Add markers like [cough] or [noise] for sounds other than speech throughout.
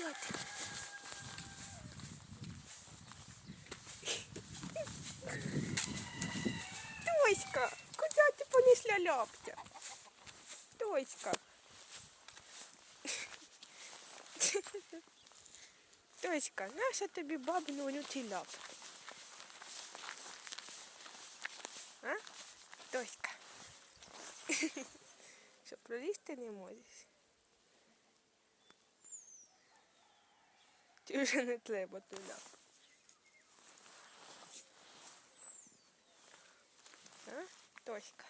гуляти. Тоська, куди ти понесла ляптя? Тоська. Тоська, наша тобі бабину вонючий ляп? А? Тоська. Що, [laughs] пролізти не можеш? Чи вже не треба туди? А? Тоська.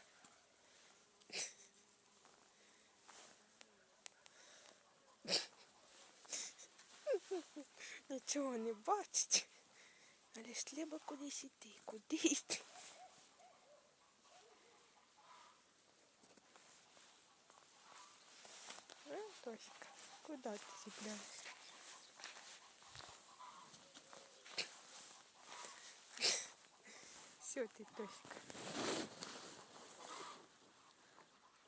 [laughs] Нічого не бачить. Але ж треба кудись іти. Куди йти? А, Тоська, куди ти зібраєшся? Все ти, Тоська.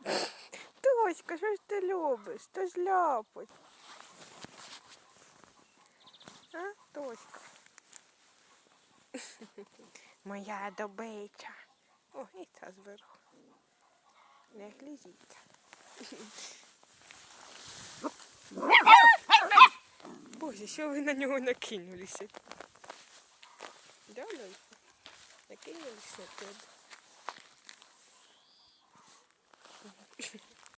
[laughs] Тоська, що ж ти любиш? Та ж ляпать. А, Тоська? [laughs] Моя добича. О, і та зверху. Не глізіться. [laughs] Боже, що ви на нього накинулися? Да, Лойка? Накинулися на тебе.